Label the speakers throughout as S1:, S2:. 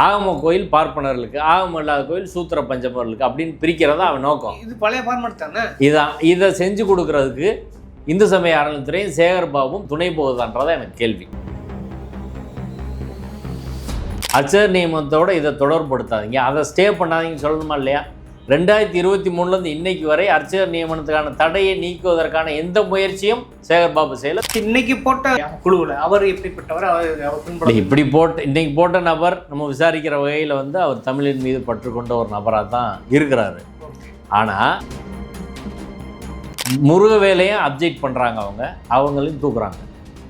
S1: ஆகம கோயில் பார்ப்பனர்களுக்கு ஆகமம் இல்லாத கோயில் சூத்திர பஞ்சமர்களுக்கு அப்படின்னு பிரிக்கிறதா அவன் நோக்கம்.
S2: இது பழைய ஃபார்மேட் தானே?
S1: இதான் இதை செஞ்சு கொடுக்கறதுக்கு இந்து சமய அறநிலைத்துறையும் சேகர் பாபுவும் துணை போகுதான்றதான் எனக்கு கேள்வி. அச்சர் நியமனத்தோட இதை தொடர்படுத்தாதீங்க அதை ஸ்டே பண்ணாதீங்கன்னு சொல்லணுமா இல்லையா? ரெண்டாயிரத்தி இருபத்தி மூணுலேருந்து இன்னைக்கு வரை அர்ச்சகர் நியமனத்துக்கான தடையை நீக்குவதற்கான எந்த முயற்சியும் சேகர் பாபு செய்யல.
S2: இன்னைக்கு போட்ட குழுவில் அவர் எப்படிப்பட்டவர்? அவர்
S1: இப்படி போட்டு இன்னைக்கு போட்ட நபர் நம்ம விசாரிக்கிற வகையில் வந்து அவர் தமிழின் மீது பற்று கொண்ட ஒரு நபராக தான் இருக்கிறாரு. ஆனால் முருகவேலையும் அப்ஜெக்ட் பண்ணுறாங்க அவங்க. அவங்களையும் தூக்குறாங்க.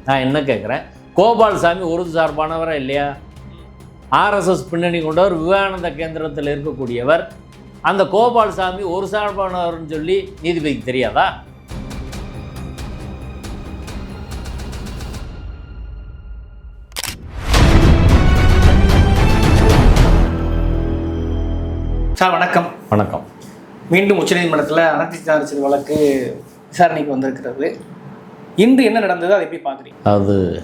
S1: நான் என்ன கேட்குறேன் கோபால்சாமி ஒரு சார்பானவரா இல்லையா? ஆர்எஸ்எஸ் பின்னணி கொண்டவர் விவேகானந்த கேந்திரத்தில் இருக்கக்கூடியவர் அந்த கோபால்சாமி ஒரு சார்பானவர்னு சொல்லி நீதிபதிக்கு தெரியாதா?
S2: சார் வணக்கம்.
S1: வணக்கம்.
S2: மீண்டும் உச்சநீதிமன்றத்தில் அனர்த்தி வழக்கு விசாரணைக்கு வந்திருக்கிறது. இன்று என்ன நடந்தது அதை எப்படி பார்க்குறீங்க.
S1: அது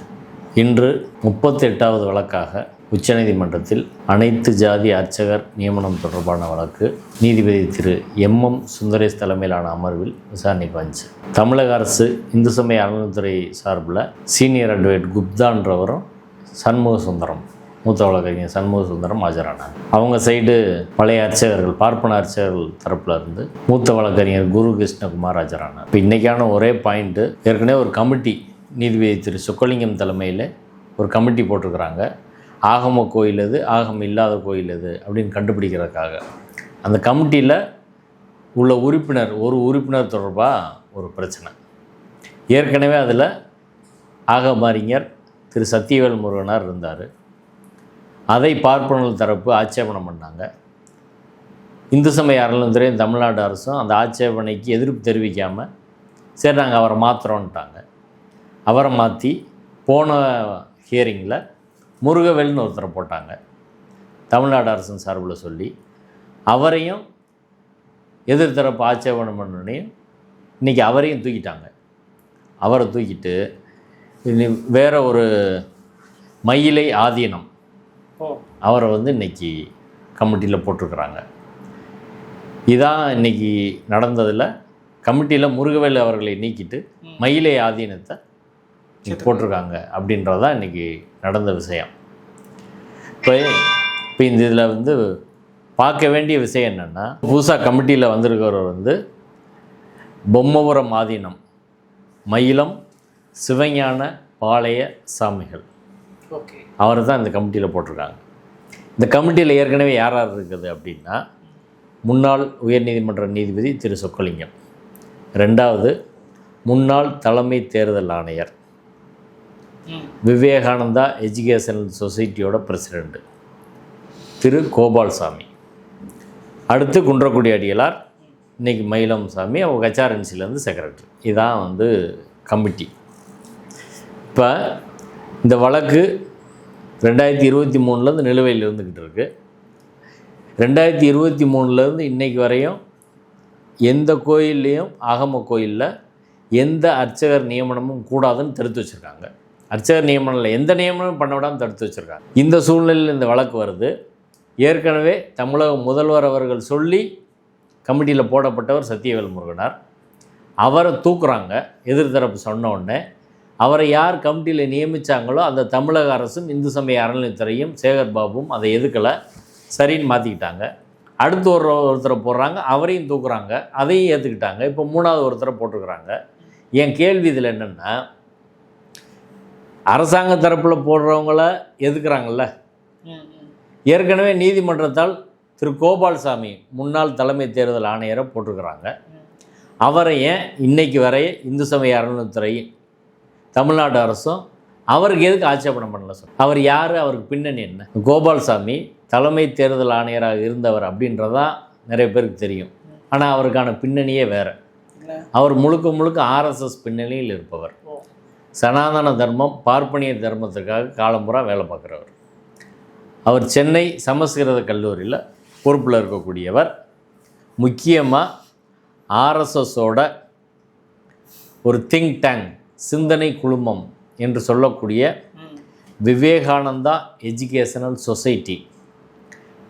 S1: இன்று முப்பத்தெட்டாவது வழக்காக உச்சநீதிமன்றத்தில் அனைத்து ஜாதி அர்ச்சகர் நியமனம் தொடர்பான வழக்கு நீதிபதி திரு எம்எம் சுந்தரேஷ் தலைமையிலான அமர்வில் விசாரணைக்கு வந்துச்சு தமிழக அரசு இந்து சமய அறநிலைத்துறை சார்பில் சீனியர் அட்வொகேட் குப்தான்றவரும் சண்முக சுந்தரம் மூத்த வழக்கறிஞர் சண்முக சுந்தரம் ஆஜரானாங்க அவங்க சைடு பழைய அர்ச்சகர்கள் பார்ப்பன அர்ச்சகர்கள் தரப்புல இருந்து மூத்த வழக்கறிஞர் குரு கிருஷ்ணகுமார் ஆஜரானார். இப்போ இன்றைக்கான ஒரே பாயிண்ட்டு ஏற்கனவே ஒரு கமிட்டி நீதிபதி திரு சொக்கலிங்கம் தலைமையில் ஒரு கமிட்டி போட்டிருக்கிறாங்க. ஆகம கோயில் எது? ஆகம் இல்லாத கோயில் எது? அப்படின்னு கண்டுபிடிக்கிறதுக்காக. அந்த கமிட்டியில் உள்ள உறுப்பினர் ஒரு உறுப்பினர் தொடர்பாக ஒரு பிரச்சனை. ஏற்கனவே அதில் ஆகமாரிஞர் திரு சத்தியவேல் முருகனார் இருந்தார். அதை பார்ப்பனர்கள் தரப்பு ஆட்சேபனம் பண்ணாங்க. இந்து சமய அறநிலையத்துறையும் தமிழ்நாடு அரசும் அந்த ஆட்சேபனைக்கு எதிர்ப்பு தெரிவிக்காமல் சரி நாங்கள் அவரை மாற்றுறோன்ட்டாங்க அவரை மாற்றி போன ஹியரிங்கில் முருகவேல்னு ஒருத்தரை போட்டாங்க. தமிழ்நாடு அரசின் சார்பில் சொல்லி அவரையும் எதிர்த்தரப்பு ஆட்சேபனம் பண்ணனையும் இன்றைக்கி அவரையும் தூக்கிட்டாங்க. அவரை தூக்கிட்டு வேற ஒரு மயிலை ஆதீனம் அவரை வந்து இன்னைக்கு கமிட்டியில் போட்டிருக்கிறாங்க. இதான் இன்னைக்கு நடந்ததில் கமிட்டியில் முருகவேல் அவர்களை நீக்கிட்டு மயிலை ஆதீனத்தை போட்டிருக்காங்க அப்படின்றதான் இன்னைக்கு நடந்த விஷயம். இப்போ இப்போ இந்த இதில் வந்து பார்க்க வேண்டிய விஷயம் என்னென்னா புதுசாக கமிட்டியில் வந்திருக்கிறவர் வந்து பொம்மபுரம் ஆதீனம் மயிலம் சிவஞான பாளைய சாமிகள்.
S2: ஓகே.
S1: அவர் தான் இந்த கமிட்டியில் போட்டிருக்காங்க. இந்த கமிட்டியில் ஏற்கனவே யார் யார் இருக்குது அப்படின்னா முன்னாள் உயர்நீதிமன்ற நீதிபதி திரு சொக்கலிங்கம். ரெண்டாவது முன்னாள் தலைமை தேர்தல் ஆணையர். விவேகானந்தா எஜுகேஷனல் சொசைட்டியோட பிரசிடெண்ட்டு திரு கோபால்சாமி. அடுத்து குன்றக்குடி அடிகளார் இன்றைக்கி மயிலம் சாமி அவங்க கச்சாரன்சிலேருந்து செக்ரட்டரி இதான் வந்து கமிட்டி இப்போ இந்த வழக்கு ரெண்டாயிரத்தி இருபத்தி மூணுலேருந்து நிலுவையில் இருந்துக்கிட்டு இருக்கு. ரெண்டாயிரத்தி இருபத்தி மூணுலேருந்து இன்னைக்கு வரையும் எந்த கோயில்லையும் ஆகம கோயிலில் எந்த அர்ச்சகர் நியமனமும் கூடாதுன்னு தடுத்து வச்சுருக்காங்க. அர்ச்சகர் நியமனத்தில் எந்த நியமனமும் பண்ண விடாமல் தடுத்து வச்சுருக்காங்க. இந்த சூழ்நிலையில் இந்த வழக்கு வருது. ஏற்கனவே தமிழக முதல்வர் அவர்கள் சொல்லி கமிட்டியில் போடப்பட்டவர் சத்தியவேல் முருகனார். அவரை தூக்குறாங்க எதிர்த்தரப்பு சொன்ன உடனே. அவரை யார் கமிட்டியில் நியமித்தாங்களோ அந்த தமிழக அரசும் இந்து சமய அறநிலையத்துறையும் சேகர் பாபுவும் அதை எதுக்கலை சரின்னு மாற்றிக்கிட்டாங்க அடுத்து ஒரு ஒருத்தரை போடுறாங்க அவரையும் தூக்குறாங்க அதையும் ஏற்றுக்கிட்டாங்க இப்போ மூணாவது ஒருத்தரை போட்டிருக்கிறாங்க. என் கேள்வி இதில் என்னென்னா அரசாங்க தரப்பில் போடுறவங்கள எதுக்குறாங்கல்ல? ஏற்கனவே நீதிமன்றத்தால் திரு கோபால்சாமி முன்னாள் தலைமை தேர்தல் ஆணையரை போட்டிருக்கிறாங்க. அவரை ஏன் இன்னைக்கு வரைய இந்து சமய அறநிலைத்துறை தமிழ்நாடு அரசும் அவருக்கு எதுக்கு ஆட்சேபணம் பண்ணல சார்? அவர் யார்? அவருக்கு பின்னணி என்ன? கோபால்சாமி தலைமை தேர்தல் ஆணையராக இருந்தவர் அப்படின்றதான் நிறைய பேருக்கு தெரியும். ஆனால் அவருக்கான பின்னணியே வேறு. அவர் முழுக்க முழுக்க ஆர்எஸ்எஸ் பின்னணியில் இருப்பவர். சனாதன தர்மம் பார்ப்பனிய தர்மத்துக்காக காலம்புறா வேலை பார்க்குறவர். அவர் சென்னை சமஸ்கிருத கல்லூரியில் பொறுப்பில் இருக்கக்கூடியவர். முக்கியமாக ஆர்எஸ்எஸோட ஒரு திங்க் டேங்க் சிந்தனை குழுமம் என்று சொல்லக்கூடிய விவேகானந்தா எஜுகேஷனல் சொசைட்டி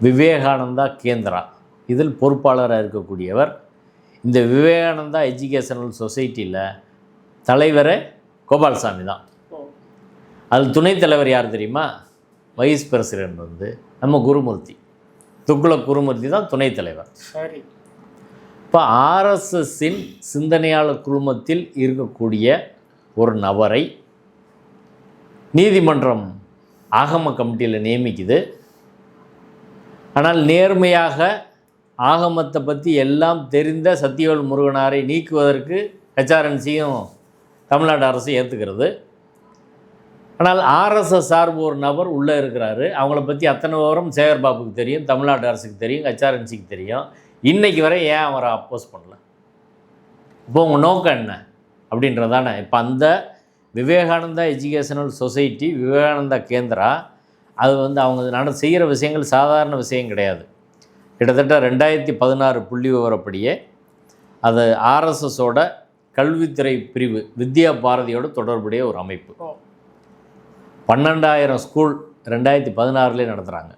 S1: விவேகானந்தா கேந்திரா. இதில் பொறுப்பாளராக இருக்கக்கூடியவர். இந்த விவேகானந்தா எஜுகேஷனல் சொசைட்டியில் தலைவரை கோபால்சாமி தான். அதில் துணைத் தலைவர் யார் தெரியுமா? வைஸ் பிரசிடென்ட் வந்து நம்ம குருமூர்த்தி. துக்குள குருமூர்த்தி தான் துணைத் தலைவர்.
S2: சரி.
S1: இப்போ ஆர்எஸ்எஸ்ஸின் சிந்தனையாளர் குழுமத்தில் இருக்கக்கூடிய ஒரு நபரை நீதிமன்றம் ஆகம கமிட்டியில் நியமிக்குது. ஆனால் நேர்மையாக ஆகமத்தை பற்றி எல்லாம் தெரிந்த சத்தியவேல் முருகனாரை நீக்குவதற்கு ஹெச்ஆர்என்சியும் தமிழ்நாடு அரசு ஏற்றுக்கிறது ஆனால் ஆர்எஸ்எஸ் சார்பு ஒரு நபர் உள்ளே இருக்கிறாரு. அவங்கள பற்றி அத்தனை விவரம் சேகர் பாபுக்கு தெரியும் தமிழ்நாடு அரசுக்கு தெரியும் ஹெச்ஆர்என்சிக்கு தெரியும். இன்றைக்கு வரை ஏன் அவரை அப்போஸ் பண்ணல? இப்போ உங்கள் நோக்கம் என்ன? அப்படின்றதானே. இப்போ அந்த விவேகானந்தா எஜுகேஷனல் சொசைட்டி விவேகானந்தா கேந்திரா அது வந்து அவங்க நட செய்கிற விஷயங்கள் சாதாரண விஷயம் கிடையாது. கிட்டத்தட்ட ரெண்டாயிரத்தி பதினாறு புள்ளி விவரப்படியே அது ஆர்எஸ்எஸோட கல்வித்துறை பிரிவு வித்யா பாரதியோட தொடர்புடைய ஒரு அமைப்பு. பன்னெண்டாயிரம் ஸ்கூல் ரெண்டாயிரத்தி பதினாறுலேயே நடத்துகிறாங்க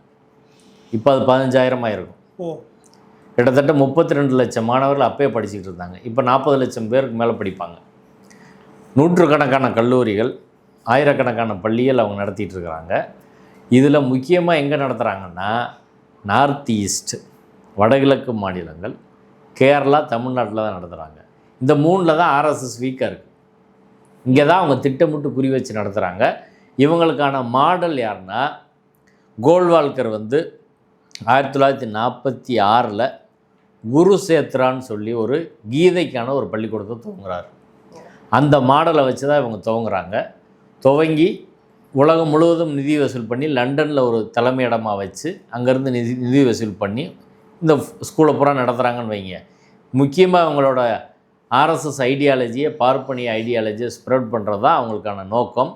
S1: இப்போ அது பதினஞ்சாயிரமாக இருக்கும் கிட்டத்தட்ட முப்பத்தி ரெண்டு லட்சம் மாணவர்கள் அப்பயே படிச்சுக்கிட்டு இருந்தாங்க இப்போ நாற்பது லட்சம் பேருக்கு மேலே படிப்பாங்க. நூற்றுக்கணக்கான கல்லூரிகள் ஆயிரக்கணக்கான பள்ளிகள் அவங்க நடத்திட்டு இருக்கிறாங்க இதில் முக்கியமாக எங்கே நடத்துகிறாங்கன்னா நார்த் ஈஸ்ட் வடகிழக்கு மாநிலங்கள் கேரளா தமிழ்நாட்டில் தான் நடத்துகிறாங்க இந்த மூணில் தான் ஆர்எஸ்எஸ் வீக்காக இருக்குது இங்கே தான் அவங்க திட்டமிட்டு குறி வச்சு நடத்துகிறாங்க இவங்களுக்கான மாடல் யாருன்னா கோல்வால்கர் வந்து ஆயிரத்தி தொள்ளாயிரத்தி நாற்பத்தி ஆறில் குரு சேத்ரான்னு சொல்லி ஒரு கீதைக்கான ஒரு பள்ளிக்கூடத்தை துவங்குறாரு. அந்த மாடலை வச்சு தான் இவங்க துவங்குறாங்க. துவங்கி உலகம் முழுவதும் நிதி வசூல் பண்ணி லண்டனில் ஒரு தலைமையிடமாக வச்சு அங்கேருந்து நிதி நிதி வசூல் பண்ணி இந்த ஸ்கூலை பூரா நடத்துகிறாங்கன்னு வைங்க. முக்கியமாக அவங்களோட ஆர்எஸ்எஸ் ஐடியாலஜியை பார்ப்பனிய ஐடியாலஜியை ஸ்ப்ரெட் பண்ணுறது தான் அவங்களுக்கான நோக்கம்.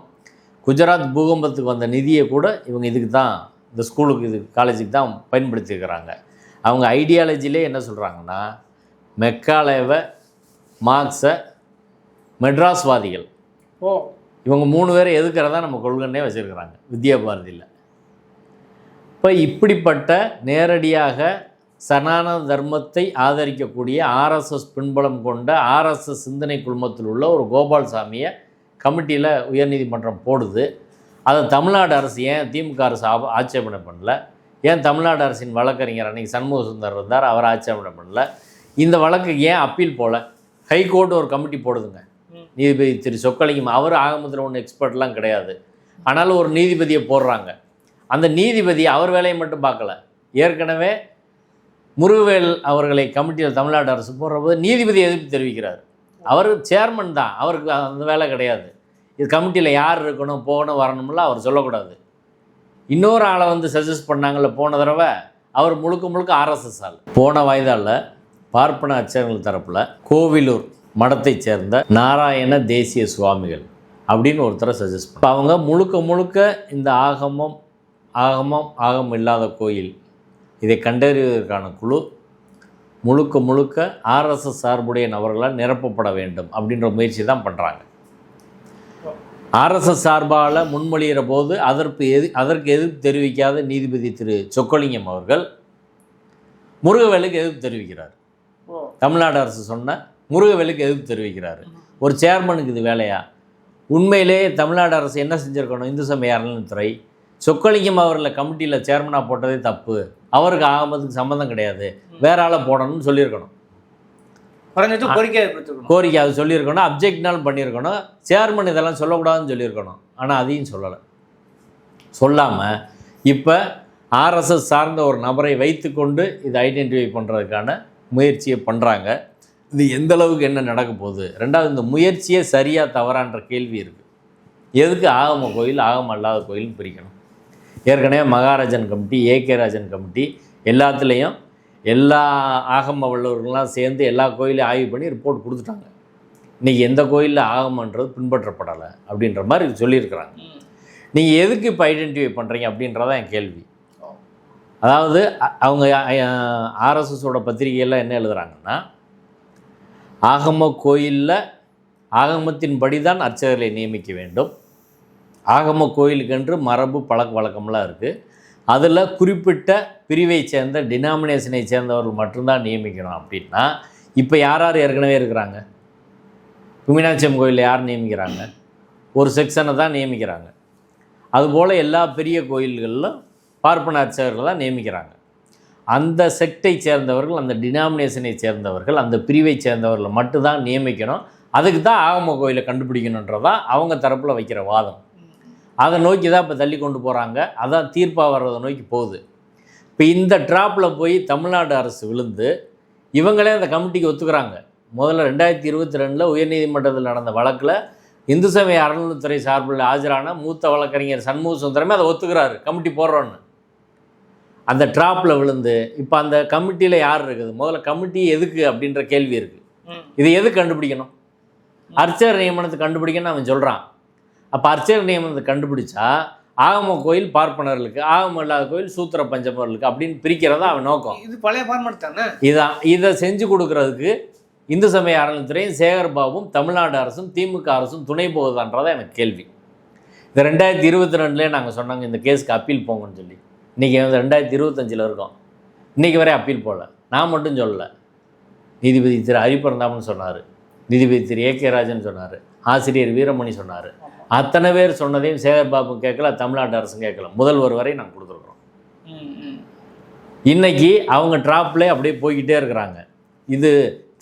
S1: குஜராத் பூகம்பத்துக்கு வந்த நிதியை கூட இவங்க இதுக்கு தான் இந்த ஸ்கூலுக்கு இது காலேஜுக்கு தான் பயன்படுத்தியிருக்கிறாங்க. அவங்க ஐடியாலஜிலே என்ன சொல்கிறாங்கன்னா மெக்காலேவை மார்க்ஸை மெட்ராஸ்வாதிகள்.
S2: ஓ.
S1: இவங்க மூணு பேரை எதுக்கிறதா நம்ம கொள்கன்னே வச்சுருக்கிறாங்க வித்யா பாரதியில் இப்போ இப்படிப்பட்ட நேரடியாக சனாதன தர்மத்தை ஆதரிக்கக்கூடிய ஆர்எஸ்எஸ் பின்புலம் கொண்ட ஆர்எஸ்எஸ் சிந்தனை குழுமத்தில் உள்ள ஒரு கோபால்சாமியை கமிட்டியில் உயர்நீதிமன்றம் போடுது. அதை தமிழ்நாடு அரசு ஏன் திமுக அரசு ஆட்சேபனை பண்ணல? ஏன் தமிழ்நாடு அரசின் வழக்கறிஞர் அன்னைக்கு சண்முக சுந்தர் இருந்தார் அவர் ஆட்சேபனை பண்ணல? இந்த வழக்கு ஏன் அப்பீல் போல? ஹைகோர்ட் ஒரு கமிட்டி போடுதுங்க. நீதிபதி திரு சொக்கலிங்கம் அவர் ஆகமத்தில் ஒன்றும் எக்ஸ்பர்ட்லாம் கிடையாது. ஆனாலும் ஒரு நீதிபதியை போடுறாங்க. அந்த நீதிபதி அவர் வேலையை மட்டும் பார்க்கல. ஏற்கனவே முருகவேல் அவர்களை கமிட்டியில் தமிழ்நாடு அரசு போடுறபோது நீதிபதி எதிர்ப்பு தெரிவிக்கிறார். அவர் சேர்மன் தான். அவருக்கு அந்த வேலை கிடையாது. இது கமிட்டியில் யார் இருக்கணும் போகணும் வரணும்ல அவர் சொல்லக்கூடாது. இன்னொரு ஆளை வந்து சஜஸ்ட் பண்ணாங்கல்ல போன தடவை அவர் முழுக்க முழுக்க ஆர்எஸ்எஸ் ஆள். போன வயதால் பார்ப்பன அச்சகங்கள் தரப்பில் கோவிலூர் மடத்தைச் சேர்ந்த நாராயண தேசிய சுவாமிகள் அப்படின்னு ஒருத்தரை சஜஸ்ட் பண்ண அவங்க முழுக்க முழுக்க இந்த ஆகமம் ஆகமம் ஆகமம் இல்லாத கோயில் இதை கண்டறிவதற்கான குழு முழுக்க முழுக்க ஆர்எஸ்எஸ் சார்புடைய நபர்களால் நிரப்பப்பட வேண்டும் அப்படின்ற முயற்சி தான் பண்ணுறாங்க ஆர்எஸ்எஸ் சார்பால் முன்மொழிகிற போது அதற்கு எது அதற்கு எதிர்ப்பு தெரிவிக்காத நீதிபதி திரு சொக்கலிங்கம் அவர்கள் முருகவேலுக்கு எதிர்ப்பு தெரிவிக்கிறார். தமிழ்நாடு அரசு சொன்ன முருகவேலுக்கு எதிர்ப்பு தெரிவிக்கிறார். ஒரு சேர்மனுக்கு இது வேலையா? உண்மையிலேயே தமிழ்நாடு அரசு என்ன செஞ்சுருக்கணும்? இந்து சமய அறநிலையத்துறை. சொக்கலிங்கம் அவர்களை கமிட்டியில் சேர்மனாக போட்டதே தப்பு. அவருக்கு ஆகமதுக்கு சம்மந்தம் கிடையாது. வேற ஆளை போடணும்னு சொல்லியிருக்கணும்.
S2: குறைஞ்சது கோரிக்கை
S1: கோரிக்கை அது சொல்லியிருக்கணும். அப்ஜெக்ட்னாலும் பண்ணியிருக்கணும். சேர்மன் இதெல்லாம் சொல்லக்கூடாதுன்னு சொல்லியிருக்கணும். ஆனால் அதையும் சொல்லலை. சொல்லாமல் இப்போ ஆர்எஸ்எஸ் சார்ந்த ஒரு நபரை வைத்துக்கொண்டு இதை ஐடென்டிஃபை பண்ணுறதுக்கான முயற்சியை பண்ணுறாங்க இது எந்த அளவுக்கு என்ன நடக்க போகுது? ரெண்டாவது இந்த முயற்சியே சரியாக தவறான்ற கேள்வி இருக்குது எதுக்கு ஆகம கோயில் ஆகம அல்லாத கோயில்னு பிரிக்கணும்? ஏற்கனவே Maharajan committee A K Rajan committee எல்லாத்துலேயும் எல்லா ஆகம வல்லவர்கள்லாம் சேர்ந்து எல்லா கோயிலையும் ஆய்வு பண்ணி ரிப்போர்ட் கொடுத்துட்டாங்க இன்றைக்கி எந்த கோயிலில் ஆகமன்றது பின்பற்றப்படலை அப்படின்ற மாதிரி சொல்லியிருக்கிறாங்க. நீங்கள் எதுக்கு இப்போ ஐடென்டிஃபை பண்ணுறீங்க அப்படின்றதான் என் கேள்வி. அதாவது அவங்க ஆர்எஸ்எஸோட பத்திரிகையில் என்ன எழுதுறாங்கன்னா ஆகம கோயிலில் ஆகமத்தின்படி தான் அர்ச்சகர்களை நியமிக்க வேண்டும் ஆகம கோயிலுக்கென்று மரபு பழக்க வழக்கம்லாம் இருக்குது அதில் குறிப்பிட்ட பிரிவை சேர்ந்த டினாமினேஷனை சேர்ந்தவர்கள் மட்டும்தான் நியமிக்கணும் அப்படின்னா இப்போ யார் யார் ஏற்கனவே இருக்கிறாங்க? மீனாட்சியம் கோயிலில் யார் நியமிக்கிறாங்க? ஒரு செக்ஷனை தான் நியமிக்கிறாங்க. அதுபோல் எல்லா பெரிய கோயில்களிலும் பார்ப்பன அர்ச்சகர்கள் தான் நியமிக்கிறாங்க. அந்த செக்டை சேர்ந்தவர்கள் அந்த டினாமினேஷனை சேர்ந்தவர்கள் அந்த பிரிவை சேர்ந்தவர்களை மட்டும்தான் நியமிக்கணும். அதுக்கு தான் ஆகம கோயிலை கண்டுபிடிக்கணுன்றதான் அவங்க தரப்பில் வைக்கிற வாதம். அதை நோக்கி தான் இப்போ தள்ளி கொண்டு போகிறாங்க அதான் தீர்ப்பாக வர்றதை நோக்கி போகுது. இப்போ இந்த ட்ராப்பில் போய் தமிழ்நாடு அரசு விழுந்து இவங்களே அந்த கமிட்டிக்கு ஒத்துக்கிறாங்க. முதல்ல ரெண்டாயிரத்தி இருபத்தி ரெண்டில் உயர்நீதிமன்றத்தில் நடந்த வழக்கில் இந்து சமய அறநிலைத்துறை சார்பில் ஆஜரான மூத்த வழக்கறிஞர் சண்முக சுந்தரமே அதை ஒத்துக்கிறாரு. கமிட்டி போடுறோன்னு. அந்த ட்ராப்பில் விழுந்து இப்போ அந்த கமிட்டியில் யார் இருக்குது? முதல்ல கமிட்டி எதுக்கு அப்படின்ற கேள்வி இருக்குது. இது எது கண்டுபிடிக்கணும்? அர்ச்சகர் நியமனத்தை கண்டுபிடிக்கணும்னு அவன் சொல்கிறான் அப்போ அர்ச்சகர் நியமனத்தை கண்டுபிடிச்சா ஆகம கோயில் பார்ப்பனர்களுக்கு ஆகமம் இல்லாத கோயில் சூத்திர பஞ்சமர்களுக்கு அப்படின்னு பிரிக்கிறதா அவன் நோக்கம்.
S2: இது பழைய ஃபார்மேட் தானே?
S1: இதான் இதை செஞ்சு கொடுக்கறதுக்கு இந்து சமய அறநிலைத்துறையும் சேகர் பாபும் தமிழ்நாடு அரசும் திமுக அரசும் துணை போகுதான்றதா எனக்கு கேள்வி. இந்த ரெண்டாயிரத்தி இருபத்தி ரெண்டுலேயே நாங்கள் சொன்னாங்க இந்த கேஸுக்கு அப்பீல் போங்கன்னு சொல்லி. இன்றைக்கி வந்து ரெண்டாயிரத்தி இருபத்தஞ்சில் இருக்கோம். இன்றைக்கி வரை அப்பீல் போகல நான் மட்டும் சொல்லலை. நீதிபதி திரு ஹரிபரந்தாமன் சொன்னார். நீதிபதி திரு ஏ கே ராஜன் சொன்னார். ஆசிரியர் வீரமணி சொன்னார். அத்தனை பேர் சொன்னதையும் சேகர் பாபு கேட்கல தமிழ்நாடு அரசும் கேட்கல. முதல்வர் வரை நாங்கள் கொடுத்துருக்குறோம். இன்னைக்கு அவங்க ட்ராப்லேயே அப்படியே போய்கிட்டே இருக்கிறாங்க. இது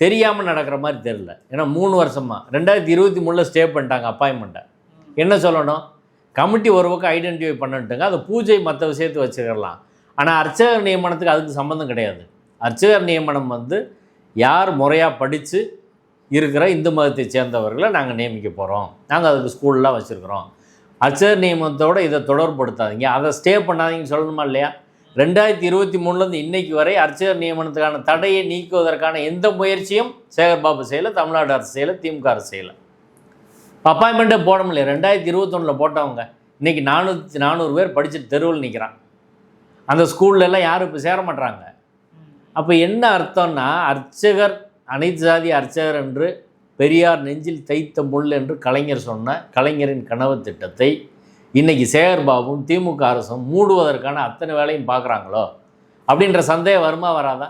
S1: தெரியாமல் நடக்கிற மாதிரி தெரில ஏன்னா மூணு வருஷமா. ரெண்டாயிரத்தி இருபத்தி மூணில் ஸ்டே பண்ணிட்டாங்க அப்பாயின்மெண்ட்டை என்ன சொல்லணும்? கமிட்டி ஒரு பக்கம் ஐடென்டிஃபை பண்ணிட்டுங்க. அதை பூஜை மற்ற விஷயத்தை வச்சுக்கலாம் ஆனால் அர்ச்சகர் நியமனத்துக்கு அதுக்கு சம்மந்தம் கிடையாது. அர்ச்சகர் நியமனம் வந்து யார் முறையாக படித்து இருக்கிற இந்து மதத்தை சேர்ந்தவர்களை நாங்கள் நியமிக்க போகிறோம் நாங்கள் அதுக்கு ஸ்கூல்லாம் வச்சுருக்குறோம். அர்ச்சகர் நியமனத்தோட இதை தொடர்படுத்தாதீங்க அதை ஸ்டே பண்ணாதீங்கன்னு சொல்லணுமா இல்லையா? ரெண்டாயிரத்தி இருபத்தி மூணுலேருந்து இன்னைக்கு வரை அர்ச்சகர் நியமனத்துக்கான தடையை நீக்குவதற்கான எந்த முயற்சியும் சேகர் பாபு செய்யலை தமிழ்நாடு அரசு செய்யலை திமுக அரசு செய்யலை. அப்பாயின்மெண்ட்டே போட முடியல ரெண்டாயிரத்தி இருபத்தொன்னில் போட்டவங்க. இன்னைக்கு நானூற்றி நானூறு பேர் படிச்சுட்டு தெருவில் நிற்கிறான் அந்த ஸ்கூல்ல எல்லாம் யாரும் இப்போ சேர மாட்றாங்க. அப்போ என்ன அர்த்தம்னா அர்ச்சகர் அனைத்து ஜாதி அர்ச்சகர் என்று பெரியார் நெஞ்சில் தைத்த முள் என்று கலைஞர் சொன்ன கலைஞரின் கனவு திட்டத்தை இன்றைக்கி சேகர்பாபும் திமுக அரசும் மூடுவதற்கான அத்தனை வேலையும் பார்க்குறாங்களோ? அப்படின்ற சந்தேகம் வருமா வராதா?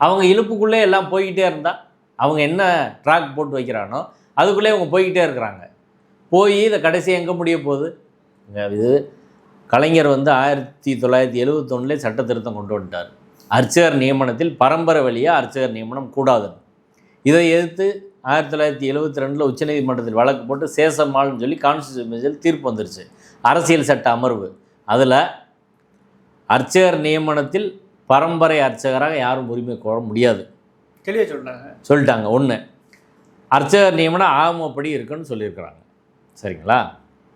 S1: அவங்க இழுப்புக்குள்ளே எல்லாம் போய்கிட்டே இருந்தால் அவங்க என்ன ட்ராக் போட்டு வைக்கிறானோ அதுக்குள்ளே அவங்க போய்கிட்டே இருக்கிறாங்க. போய் இதை கடைசி எங்கே முடிய போகுது? இது கலைஞர் வந்து ஆயிரத்தி தொள்ளாயிரத்தி எழுவத்தொன்னுலேயே சட்ட திருத்தம் கொண்டு வந்துட்டார். அர்ச்சகர் நியமனத்தில் பரம்பரை வழியாக அர்ச்சகர் நியமனம் கூடாதுன்னு இதை எதிர்த்து ஆயிரத்தி தொள்ளாயிரத்தி எழுவத்தி ரெண்டில் உச்சநீதிமன்றத்தில் வழக்கு போட்டு சேசம்மாள்னு சொல்லி கான்ஸ்டியூஷன் பெஞ்சில் தீர்ப்பு வந்துருச்சு. அரசியல் சட்ட அமர்வு. அதில் அர்ச்சகர் நியமனத்தில் பரம்பரை அர்ச்சகராக யாரும் உரிமை கோர முடியாது.
S2: தெளிவாக சொல்றாங்க.
S1: சொல்லிட்டாங்க. ஒன்று அர்ச்சகர் நியமனம் ஆகமப்படி இருக்குன்னு சொல்லியிருக்கிறாங்க. சரிங்களா?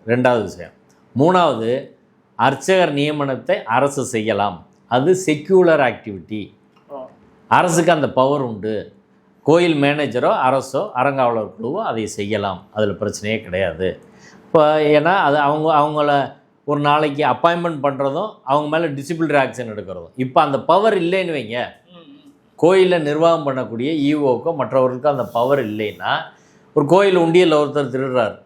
S1: ரெண்டாவது விஷயம். மூணாவது அர்ச்சகர் நியமனத்தை அரசு செய்யலாம். அது செக்யூலர் ஆக்டிவிட்டி. அரசுக்கு அந்த பவர் உண்டு. கோயில் மேனேஜரோ அரசோ அறங்காவலர் குழுவோ அதை செய்யலாம். அதில் பிரச்சனையே கிடையாது. இப்போ ஏன்னா அது அவங்க அவங்கள ஒரு நாளைக்கு அப்பாயின்மெண்ட் பண்ணுறதும் அவங்க மேலே டிசிப்ளினரி ஆக்ஷன் எடுக்கிறதும். இப்போ அந்த பவர் இல்லைன்னு வைங்க. கோயிலில் நிர்வாகம் பண்ணக்கூடிய ஈஓக்கோ மற்றவர்களுக்கோ அந்த பவர் இல்லைன்னா ஒரு கோயில் உண்டியலில் ஒருத்தர் திருடுறார்.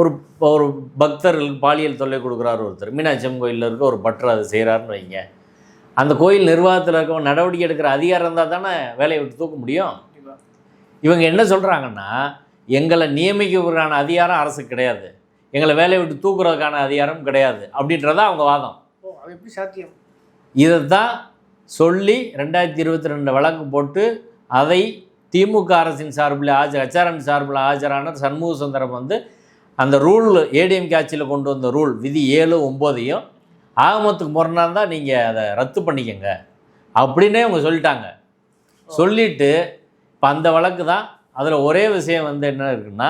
S1: ஒரு ஒரு பக்தர்களுக்கு பாலியல் தொல்லை கொடுக்குறாரு ஒருத்தர். மீனாட்சி அம்மன் கோயிலில் இருக்க ஒரு பட்டர் அதை செய்கிறாருன்னு வைங்க. அந்த கோயில் நிர்வாகத்தில் இருக்க நடவடிக்கை எடுக்கிற அதிகாரம் இருந்தால் தானே வேலையை விட்டு தூக்க முடியும். இவங்க என்ன சொல்கிறாங்கன்னா எங்களை நியமிக்கிறதுக்கான அதிகாரம் அரசுக்கு கிடையாது. எங்களை வேலையை விட்டு தூக்குறதுக்கான அதிகாரம் கிடையாது. அப்படின்றதா அவங்க வாதம்.
S2: எப்படி சாத்தியம்?
S1: இதை தான் சொல்லி ரெண்டாயிரத்தி இருபத்தி ரெண்டு வழக்கு போட்டு அதை திமுக அரசின் சார்பில் ஆஜர் ஹெச்ஆர்என் சார்பில் ஆஜரான சண்முக சுந்தரம் வந்து அந்த ரூல் ஏடிஎம் ஆட்சியில் கொண்டு வந்த ரூல் விதி ஏழு ஒம்போதையும் ஆகமத்துக்கு முரணாக இருந்தால் நீங்கள் அதை ரத்து பண்ணிக்கங்க. அப்படின்னே அவங்க சொல்லிட்டாங்க. சொல்லிட்டு இப்போ அந்த வழக்கு தான். அதில் ஒரே விஷயம் வந்து என்ன இருக்குன்னா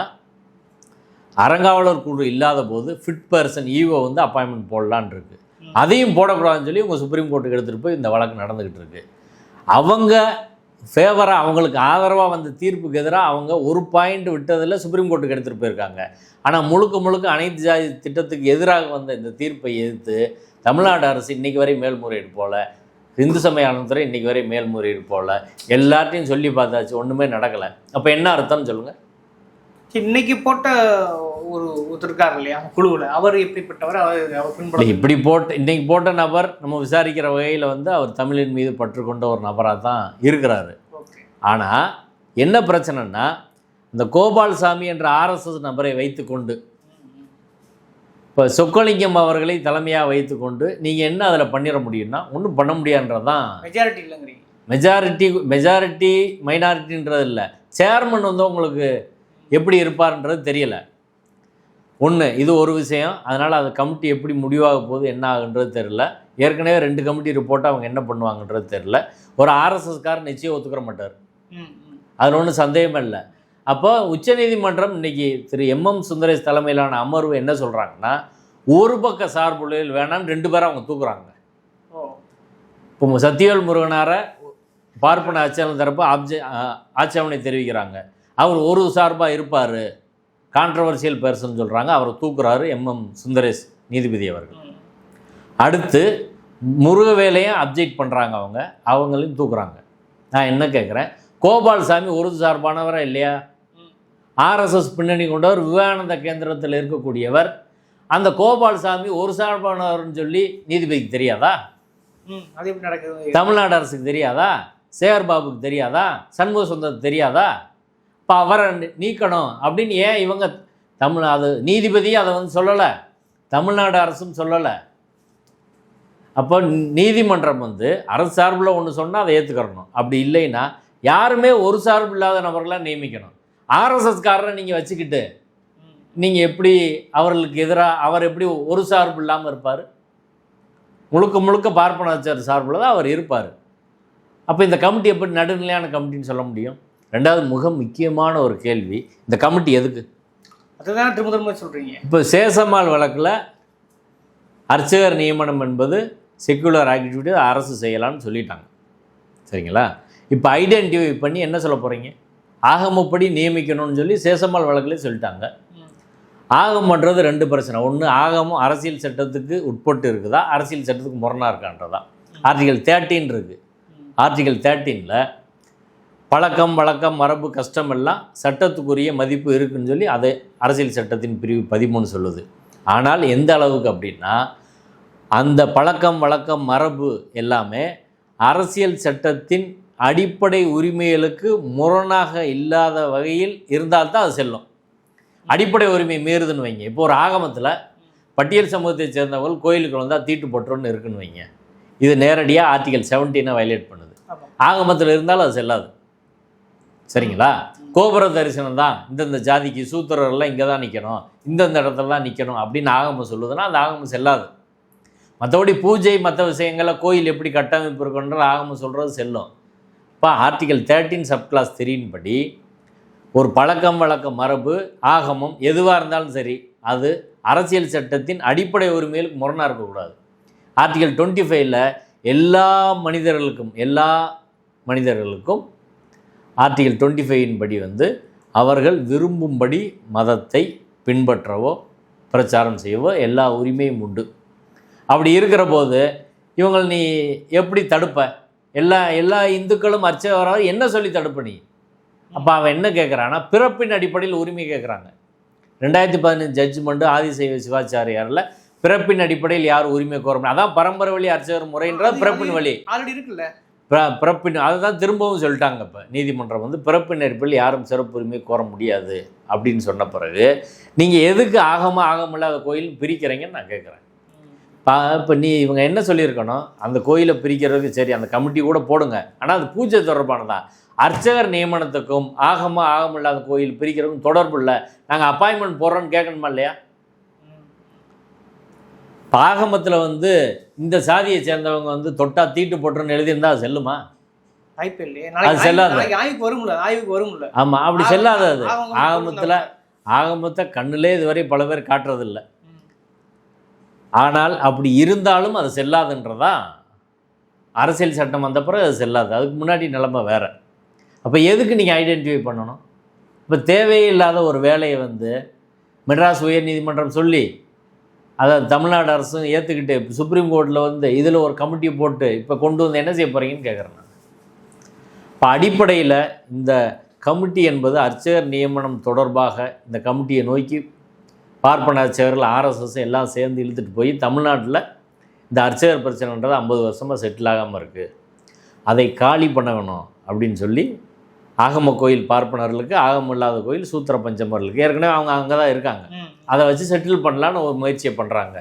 S1: அறங்காவலர் குழு இல்லாத போது ஃபிட் பர்சன் ஈவோ வந்து அப்பாயின்மெண்ட் போடலான் இருக்கு. அதையும் போடக்கூடாதுன்னு சொல்லி உங்கள் சுப்ரீம் கோர்ட்டுக்கு எடுத்துகிட்டு போய் இந்த வழக்கு நடந்துக்கிட்டு இருக்கு. அவங்க ஃபேவராக அவங்களுக்கு ஆதரவாக வந்த தீர்ப்புக்கு எதிராக அவங்க ஒரு பாயிண்ட் விட்டதில் சுப்ரீம் கோர்ட்டுக்கு எடுத்துகிட்டு போயிருக்காங்க. ஆனால் முழுக்க முழுக்க அனைத்து ஜாதி திட்டத்துக்கு எதிராக வந்த இந்த தீர்ப்பை எதிர்த்து தமிழ்நாடு அரசு இன்னைக்கு வரை மேல்முறையீடு போல இந்து சமய அறநிலையத்துறை இன்னைக்கு வரை மேல்முறையீடு போல எல்லார்ட்டையும் சொல்லி பார்த்தாச்சு ஒன்றுமே நடக்கலை. அப்போ என்ன அர்த்தம்னு சொல்லுங்கள்
S2: இன்னைக்கு போட்ட ஒரு ஒருத்தர் இருக்கார் இல்லையா குழுவில் அவர் எப்படிப்பட்டவர் அவர் அவர் பின்பற்ற
S1: இப்படி போட்டு இன்னைக்கு போட்ட நபர் நம்ம விசாரிக்கிற வகையில் வந்து அவர் தமிழின் மீது பற்று கொண்ட ஒரு நபராக தான் இருக்கிறாரு. ஆனால் என்ன பிரச்சனைன்னா இந்த கோபால்சாமி என்ற ஆர்எஸ்எஸ் நபரை வைத்துக்கொண்டு இப்போ சொக்கலிங்கம் அவர்களை தலைமையாக வைத்துக்கொண்டு நீங்கள் என்ன அதில் பண்ணிட முடியும்னா ஒன்றும் பண்ண முடியாதுன்றது தான்
S2: மெஜாரிட்டி இல்லைங்கிறீங்க.
S1: மெஜாரிட்டி மெஜாரிட்டி மைனாரிட்டின்றது இல்லை. சேர்மன் வந்து உங்களுக்கு எப்படி இருப்பார்ன்றது தெரியல. ஒன்று இது ஒரு விஷயம். அதனால் அது கமிட்டி எப்படி முடிவாக போகுது என்ன ஆகுன்றது தெரில ஏற்கனவே ரெண்டு கமிட்டி ரிப்போர்ட் அவங்க என்ன பண்ணுவாங்கன்றது தெரில ஒரு ஆர்எஸ்எஸ்கார் நிச்சயம் ஒத்துக்கிற மாட்டார். அதில் ஒன்றும் சந்தேகமே இல்லை. அப்போ உச்சநீதிமன்றம் இன்னைக்கு திரு எம்எம் சுந்தரேஷ் தலைமையிலான அமர்வு என்ன சொல்கிறாங்கன்னா ஒரு பக்க சார்புகளில் வேணான்னு ரெண்டு பேரும் அவங்க தூக்குறாங்க. இப்போ சத்தியவேல் முருகனாரை பார்ப்பன ஆட்சியாளர் தரப்பு ஆப்ஜெ ஆட்சேபனை தெரிவிக்கிறாங்க. அவர் ஒரு சார்பாக இருப்பார். கான்ட்ரவர்சியல் பர்சன் சொல்கிறாங்க அவரை தூக்குறாரு எம்எம் சுந்தரேஷ் நீதிபதி அவர்கள். அடுத்து முருகவேலையும் அப்ஜெக்ட் பண்ணுறாங்க அவங்க. அவங்களையும் தூக்குறாங்க. நான் என்ன கேட்குறேன் கோபால்சாமி ஒரு சார்பானவரா இல்லையா? ஆர்எஸ்எஸ் பின்னணி கொண்டவர் விவேகானந்த கேந்திரத்தில் இருக்கக்கூடியவர். அந்த கோபால்சாமி ஒரு சார்பானவர்னு சொல்லி நீதிபதிக்கு தெரியாதா?
S2: ம் அது எப்படி நடக்குது
S1: தமிழ்நாடு அரசுக்கு தெரியாதா? சேகர் பாபுக்கு தெரியாதா? சண்முக சுந்தரத்துக்கு தெரியாதா? இப்போ அவரை நீக்கணும் அப்படின்னு ஏன் இவங்க தமிழ் அது நீதிபதியும் அதை வந்து சொல்லலை. தமிழ்நாடு அரசும் சொல்லலை. அப்போ நீதிமன்றம் வந்து அரசு சார்பில் ஒன்று சொன்னால் அதை ஏற்றுக்கிறணும் அப்படி இல்லைன்னா யாருமே ஒரு சார்பு இல்லாத நபர்களாக நியமிக்கணும். ஆர்எஸ்எஸ்காரரை நீங்கள் வச்சுக்கிட்டு நீங்கள் எப்படி அவர்களுக்கு எதிராக அவர் எப்படி ஒரு சார்பு இல்லாமல் இருப்பார்? முழுக்க முழுக்க பார்ப்பனாச்சார் சார்பில் தான் அவர் இருப்பார். அப்போ இந்த கமிட்டி எப்படி நடுநிலையான கமிட்டின்னு சொல்ல முடியும்? ரெண்டாவது மிக முக்கியமான ஒரு கேள்வி இந்த கமிட்டி எதுக்கு?
S2: அதுதான் திரும்ப திரும்ப சொல்றீங்க.
S1: இப்போ சேசம்மாள் வழக்கில் அர்ச்சகர் நியமனம் என்பது செக்குலர் ஆக்டிவிட்டி அரசு செய்யலாம்னு சொல்லிட்டாங்க. சரிங்களா? இப்போ ஐடென்டிஃபை பண்ணி என்ன சொல்ல போகிறீங்க ஆகமப்படி நியமிக்கணும்னு சொல்லி சேசம்மாள் வழக்கிலே சொல்லிட்டாங்க.
S2: ம்.
S1: ஆகமன்றது ரெண்டு பிரச்சனை. ஒன்று ஆகமம் அரசியல் சட்டத்துக்கு உட்பட்டு இருக்குதா? அரசியல் சட்டத்துக்கு முரணாக இருக்கான்றதா? ஆர்டிகல் தேர்ட்டின் இருக்குது ஆர்டிகல் தேர்ட்டீனில் பழக்கம் வழக்கம் மரபு கஷ்டம் எல்லாம் சட்டத்துக்குரிய மதிப்பு இருக்குன்னு சொல்லி அது அரசியல் சட்டத்தின் பிரிவு பதிமூணு சொல்லுது. ஆனால் எந்த அளவுக்கு அப்படின்னா அந்த பழக்கம் வழக்கம் மரபு எல்லாமே அரசியல் சட்டத்தின் அடிப்படை உரிமைகளுக்கு முரணாக இல்லாத வகையில் இருந்தால்தான் அது செல்லும். அடிப்படை உரிமை மீறுதுன்னு வைங்க. இப்போ ஒரு ஆகமத்தில் பட்டியல் சமூகத்தை சேர்ந்தவர்கள் கோயிலுக்கு வந்தால் தீட்டு போட்டுருன்னு இருக்குன்னு வைங்க. இது நேரடியாக ஆர்டிகல் செவன்டீனை வயலேட் பண்ணுது. ஆகமத்தில் இருந்தாலும் அது செல்லாது. சரிங்களா? கோபுர தரிசனம் தான். இந்தந்த ஜாதிக்கு சூத்திரர்லாம் இங்கே தான் நிற்கணும் இந்தந்த இடத்துலலாம் நிற்கணும் அப்படின்னு ஆகமம் சொல்லுதுன்னா அந்த ஆகமம் செல்லாது. மற்றபடி பூஜை மற்ற விஷயங்களில் கோயில் எப்படி கட்டமைப்பு இருக்குன்ற ஆகமம் சொல்கிறது செல்லும். இப்போ article thirteen sub clause three படி ஒரு பழக்கம் வழக்கம் மரபு ஆகமம் எதுவாக இருந்தாலும் சரி அது அரசியல் சட்டத்தின் அடிப்படை உரிமைகளுக்கு முரணாக இருக்கக்கூடாது. ஆர்டிகல் டுவெண்ட்டி ஃபைவ்ல எல்லா மனிதர்களுக்கும் எல்லா மனிதர்களுக்கும் ஆர்டிகல் டுவெண்ட்டி ஃபைவின் படி வந்து அவர்கள் விரும்பும்படி மதத்தை பின்பற்றவோ பிரச்சாரம் செய்யவோ எல்லா உரிமையும் உண்டு. அப்படி இருக்கிற போது இவங்களை நீ எப்படி தடுப்ப? எல்லா எல்லா இந்துக்களும் அர்ச்சகராக என்ன சொல்லி தடுப்ப நீ அப்போ அவன் என்ன கேட்குறான்னா பிறப்பின் அடிப்படையில் உரிமை கேட்குறாங்க ரெண்டாயிரத்தி பதினஞ்சு ஜட்ஜ்மெண்ட்டு ஆதிசைவ சிவாச்சாரியாரில் பிறப்பின் அடிப்படையில் யார் உரிமை கோர முடியும்? அதான் பரம்பரை வழி அர்ச்சகர் முறைன்றது பிறப்பின் வழி.
S2: ஆல்ரெடி இருக்குல்ல.
S1: பிற- பிறப்பின் அதுதான் திரும்பவும் சொல்லிட்டாங்க இப்போ. நீதிமன்றம் வந்து பிறப்பின் அடிப்படையில் யாரும் சிறப்புரிமை கோர முடியாது அப்படின்னு சொன்ன பிறகு நீங்கள் எதுக்கு ஆகம ஆகமில்லாத கோயில் பிரிக்கிறீங்கன்னு நான் கேட்குறேன் இப்போ நீ இவங்க என்ன சொல்லியிருக்கணும்? அந்த கோயிலை பிரிக்கிறதுக்கு சரி அந்த கமிட்டி கூட போடுங்க. ஆனால் அது பூஜை தொடர்பானதான் அர்ச்சகர் நியமனத்துக்கும் ஆகம ஆகமில்லாத கோயில் பிரிக்கிறதுக்கும் தொடர்பு இல்லை. நாங்கள் அப்பாயின்மெண்ட் போடுறோன்னு கேட்கணுமா இல்லையா? இப்போ ஆகமத்தில் வந்து இந்த சாதியை சேர்ந்தவங்க வந்து தொட்டா தீட்டு போட்டுருன்னு எழுதியிருந்தா அது செல்லுமா?
S2: வாய்ப்பு இல்லையே.
S1: அது
S2: நாளைக்கு
S1: செல்லாது.
S2: ஆய்வு- நாளைக்கு ஆய்வுக்கு வரும்ல ஆய்வுக்கு வரும்ல.
S1: ஆமாம் அப்படி செல்லாது அது. ஆகமத்தில் ஆகமத்தை கண்ணிலே இதுவரை பல பேர் காட்டுறதில்ல. ஆனால் அப்படி இருந்தாலும் அது செல்லாதுன்றதா? அரசியல் சட்டம் வந்த பிறகு அது செல்லாது. அதுக்கு முன்னாடி நிலைமை வேறு. அப்போ எதுக்கு நீங்கள் ஐடென்டிஃபை பண்ணணும்? இப்போ தேவையில்லாத ஒரு வேலையை வந்து மெட்ராஸ் உயர்நீதிமன்றம் சொல்லி அதை தமிழ்நாடு அரசும் ஏற்றுக்கிட்டு சுப்ரீம் கோர்ட்டில் வந்து இதில் ஒரு கமிட்டி போட்டு இப்போ கொண்டு வந்து என்ன செய்ய போகிறீங்கன்னு கேட்குறேன் நான். இப்போ அடிப்படையில் இந்த கமிட்டி என்பது அர்ச்சகர் நியமனம் தொடர்பாக இந்த கமிட்டியை நோக்கி பார்ப்பன அர்ச்சகர்கள் ஆர்எஸ்எஸ் எல்லாம் சேர்ந்து இழுத்துட்டு போய் தமிழ்நாட்டில் இந்த அர்ச்சகர் பிரச்சனைன்றது ஐம்பது வருஷமாக செட்டில் ஆகாமல் இருக்குது அதை காலி பண்ண வேணும் அப்படின்னு சொல்லி ஆகம கோயில் பார்ப்பனர்களுக்கு ஆகமம் இல்லாத கோயில் சூத்திர பஞ்சமர்களுக்கு. ஏற்கனவே அவங்க அங்கே தான் இருக்காங்க அதை வச்சு செட்டில் பண்ணலான்னு ஒரு முயற்சியை பண்ணுறாங்க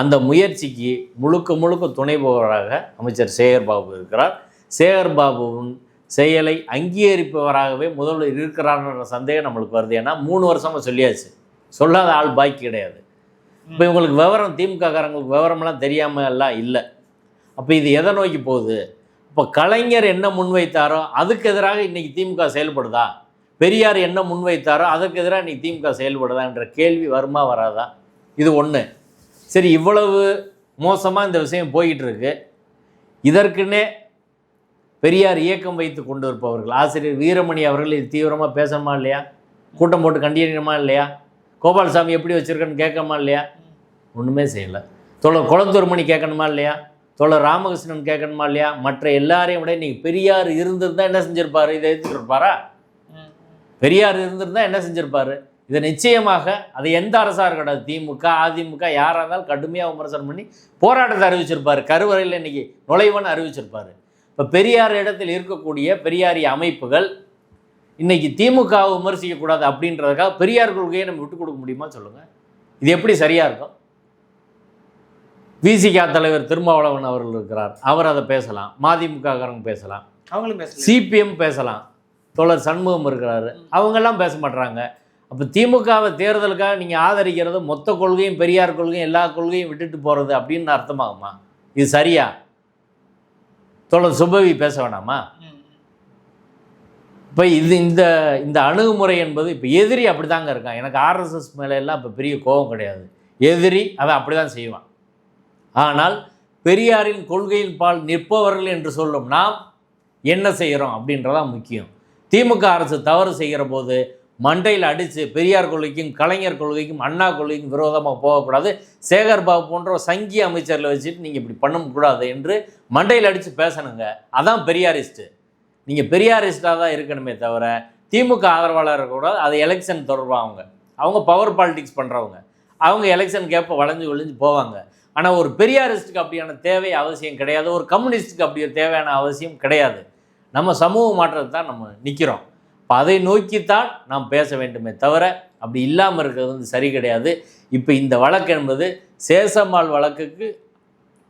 S1: அந்த முயற்சிக்கு முழுக்க முழுக்க துணை போவராக அமைச்சர் சேகர் பாபு இருக்கிறார். சேகர் பாபுவின் செயலை அங்கீகரிப்பவராகவே முதல்வர் இருக்கிறார்ன்ற சந்தேகம் நம்மளுக்கு வருது. ஏன்னா மூணு வருஷமாக சொல்லியாச்சு. சொல்லாத ஆள் பாக்கி கிடையாது. இப்போ இவங்களுக்கு விவரம் திமுககாரங்களுக்கு விவரம்லாம் தெரியாம எல்லாம் இல்லை. அப்போ இது எதை நோக்கி போகுது? இப்போ கலைஞர் என்ன முன்வைத்தாரோ அதுக்கு எதிராக இன்னைக்கு திமுக செயல்படுதா? பெரியார் என்ன முன்வைத்தாரோ அதுக்கு எதிராக இன்னைக்கு திமுக செயல்படுதா என்ற கேள்வி வருமா வராதா? இது ஒன்று சரி இவ்வளவு மோசமாக இந்த விஷயம் போய்கிட்டு இருக்கு இதற்குன்னே பெரியார் இயக்கம் வைத்து கொண்டு இருப்பவர்கள் ஆசிரியர் வீரமணி அவர்கள் இது தீவிரமாக பேசணுமா இல்லையா? கூட்டம் போட்டு கண்டிக்கணுமா இல்லையா? கோபாலசாமி எப்படி வச்சுருக்கேன்னு கேட்கணுமா இல்லையா? ஒன்றுமே செய்யலை. தோழர் குளந்தூர்மணி கேட்கணுமா இல்லையா? தோழர் ராமகிருஷ்ணன் கேட்கணுமா இல்லையா? மற்ற எல்லாரையும் விட இன்னைக்கு பெரியார் இருந்திருந்தா என்ன செஞ்சிருப்பாரு? இதை எடுத்துருப்பாரா பெரியார் இருந்திருந்தா என்ன செஞ்சிருப்பாரு? இதை நிச்சயமாக அது எந்த அரசாக இருக்கட்டும் திமுக அதிமுக யாராக இருந்தாலும் கடுமையாக விமர்சனம் பண்ணி போராட்டத்தை அறிவிச்சிருப்பாரு. கருவறையில் இன்னைக்கு நுழைவன்னு அறிவிச்சிருப்பாரு. இப்போ பெரியார் இடத்தில் இருக்கக்கூடிய பெரியாரி அமைப்புகள் இன்னைக்கு திமுகவை விமர்சிக்கக்கூடாது அப்படின்றதுக்காக பெரியார் கொள்கையை நம்ம விட்டு கொடுக்க முடியுமா சொல்லுங்கள் இது எப்படி சரியாக இருக்கும்? விசிகா தலைவர் திருமாவளவன் அவர்கள் இருக்கிறார். அவர் அதை பேசலாம். மதிமுககாரங்க பேசலாம்.
S2: அவங்களும்
S1: சிபிஎம் பேசலாம். தோழர் சண்முகம் இருக்கிறாரு. அவங்கெல்லாம் பேச மாட்றாங்க. அப்போ திமுகவை தேர்தலுக்காக நீங்கள் ஆதரிக்கிறது மொத்த கொள்கையும் பெரியார் கொள்கையும் எல்லா கொள்கையும் விட்டுட்டு போகிறது அப்படின்னு அர்த்தமாகுமா? இது சரியா? தோழர் சுபவி பேச வேணாமா? இப்போ இது இந்த இந்த அணுகுமுறை என்பது இப்போ எதிரி அப்படி தாங்க இருக்கான். எனக்கு ஆர்எஸ்எஸ் மேலே எல்லாம் இப்போ பெரிய கோபம் கிடையாது. எதிரி அவன் அப்படி தான் செய்வான். ஆனால் பெரியாரின் கொள்கையின் பால் நிற்பவர்கள் என்று சொல்லும் நாம் என்ன செய்கிறோம் அப்படின்றதான் முக்கியம். திமுக அரசு தவறு செய்கிற போது மண்டையில் அடித்து பெரியார் கொள்கைக்கும் கலைஞர் கொள்கைக்கும் அண்ணா கொள்கைக்கும் விரோதமாக போகக்கூடாது. சேகர் பாபு போன்ற சங்கி அமைச்சரில் வச்சுட்டு நீங்கள் இப்படி பண்ணக்கூடாது என்று மண்டையில் அடித்து பேசணுங்க. அதான் பெரியாரிஸ்ட்டு. நீங்கள் பெரியாரிஸ்டாக தான் இருக்கணுமே தவிர திமுக ஆதரவாளர் இருக்கக்கூடாது அது எலெக்ஷன் தொடர்பாக அவங்க. அவங்க பவர் பாலிடிக்ஸ் பண்ணுறவங்க அவங்க எலெக்ஷன் கேப்ப வளைஞ்சு ஒளிஞ்சு போவாங்க. ஆனால் ஒரு பெரியாரிஸ்ட்டுக்கு அப்படியான தேவை அவசியம் கிடையாது. ஒரு கம்யூனிஸ்ட்டுக்கு அப்படி தேவையான அவசியம் கிடையாது. நம்ம சமூக மாற்றத்தை தான் நம்ம நிற்கிறோம் இப்போ அதை நோக்கித்தான் நாம் பேச வேண்டுமே தவிர அப்படி இல்லாமல் இருக்கிறது வந்து சரி கிடையாது. இப்போ இந்த வழக்கு என்பது சேசம்மாள் வழக்குக்கு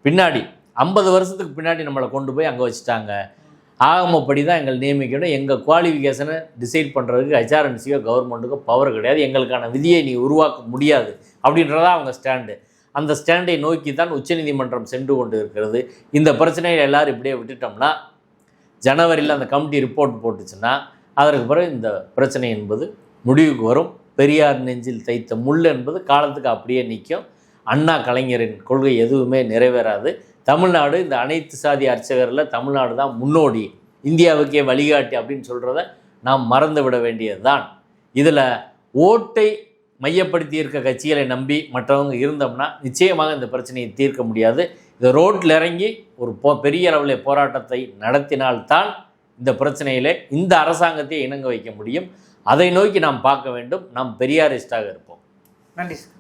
S1: பின்னாடி ஐம்பது வருஷத்துக்கு பின்னாடி நம்மளை கொண்டு போய் அங்கே வச்சுட்டாங்க. ஆகமப்படி தான் எங்கள் நியமிக்கணும். எங்கள் குவாலிஃபிகேஷனை டிசைட் பண்ணுறதுக்கு ஹெச்ஆர்என்சியோ கவர்மெண்ட்டுக்கோ பவர் கிடையாது. எங்களுக்கான விதியை நீ உருவாக்க முடியாது. அப்படின்றதா அவங்க ஸ்டாண்டு அந்த ஸ்டாண்டை நோக்கி தான் உச்சநீதிமன்றம் சென்று கொண்டு இருக்கிறது இந்த பிரச்சனையை எல்லோரும் இப்படியே விட்டுட்டோம்னா ஜனவரியில் அந்த கமிட்டி ரிப்போர்ட் போட்டுச்சுன்னா அதற்கு பிறகு இந்த பிரச்சனை என்பது முடிவுக்கு வரும். பெரியார் நெஞ்சில் தைத்த முள் என்பது காலத்துக்கு அப்படியே நிற்கும். அண்ணா கலைஞரின் கொள்கை எதுவுமே நிறைவேறாது. தமிழ்நாடு இந்த அனைத்து சாதி அர்ச்சகரில் தமிழ்நாடு தான் முன்னோடி இந்தியாவுக்கே வழிகாட்டி அப்படின்னு சொல்கிறத நாம் மறந்து விட வேண்டியது தான் இதில் ஓட்டை மையப்படுத்தி இருக்க கட்சிகளை நம்பி மற்றவங்க இருந்தோம்னா நிச்சயமாக இந்த பிரச்சனையை தீர்க்க முடியாது. இந்த ரோட்டில் இறங்கி ஒரு போ பெரிய அளவில் போராட்டத்தை நடத்தினால்தான் இந்த பிரச்சனையிலே இந்த அரசாங்கத்தை இணங்க வைக்க முடியும். அதை நோக்கி நாம் பார்க்க வேண்டும். நாம் பெரியாரிஸ்டாக இருப்போம்.
S2: நன்றி சார்.